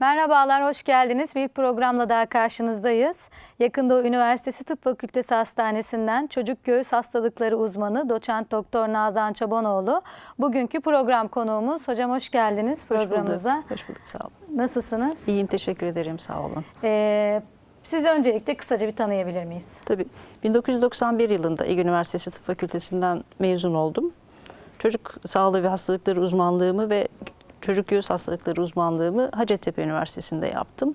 Merhabalar, hoş geldiniz. Bir programla daha karşınızdayız. Yakın Doğu Üniversitesi Tıp Fakültesi Hastanesi'nden çocuk göğüs hastalıkları uzmanı doçent doktor Nazan Çabanoğlu. Bugünkü program konuğumuz. Hocam hoş geldiniz Hoş programımıza. bulduk. Hoş bulduk. Sağ olun. Nasılsınız? İyiyim. Teşekkür ederim. Sağ olun. Ee, sizi öncelikle kısaca bir tanıyabilir miyiz? Tabii 1991 yılında Ege Üniversitesi Tıp Fakültesinden mezun oldum. Çocuk sağlığı ve hastalıkları uzmanlığımı ve çocuk göğüs hastalıkları uzmanlığımı Hacettepe Üniversitesi'nde yaptım.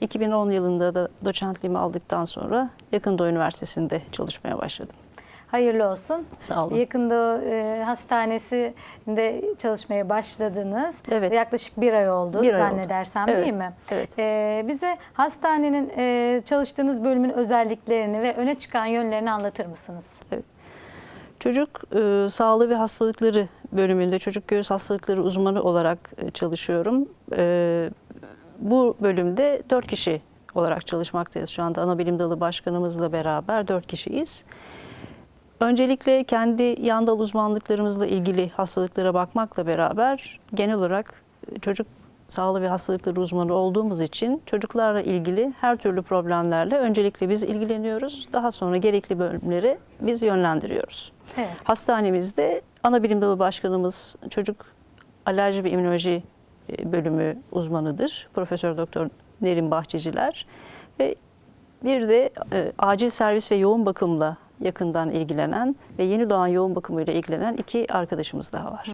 2010 yılında da doçentliğimi aldıktan sonra Yakın Doğu Üniversitesi'nde çalışmaya başladım. Hayırlı olsun. Sağ olun. Yakın Doğu e, Hastanesi'nde çalışmaya başladınız. Evet. Yaklaşık bir ay oldu Bir ay oldu. zannedersem Evet, değil mi? evet. Ee, bize hastanenin e, çalıştığınız bölümün özelliklerini ve öne çıkan yönlerini anlatır mısınız? Çocuk e, sağlığı ve hastalıkları bölümünde çocuk göğüs hastalıkları uzmanı olarak e, çalışıyorum. E, bu bölümde 4 kişi olarak çalışmaktayız. Şu anda ana bilim dalı başkanımızla beraber 4 kişiyiz. Öncelikle kendi yan dal uzmanlıklarımızla ilgili hastalıklara bakmakla beraber genel olarak e, çocuk sağlığı ve hastalıkları uzmanı olduğumuz için çocuklarla ilgili her türlü problemlerle öncelikle biz ilgileniyoruz. Daha sonra gerekli bölümleri biz yönlendiriyoruz. Evet. Hastanemizde ana bilim dalı başkanımız çocuk alerji ve immünoloji e, bölümü uzmanıdır. Profesör Doktor Nerin Bahçeciler ve bir de e, acil servis ve yoğun bakımla yakından ilgilenen ve yeni doğan yoğun bakımıyla ilgilenen iki arkadaşımız daha var.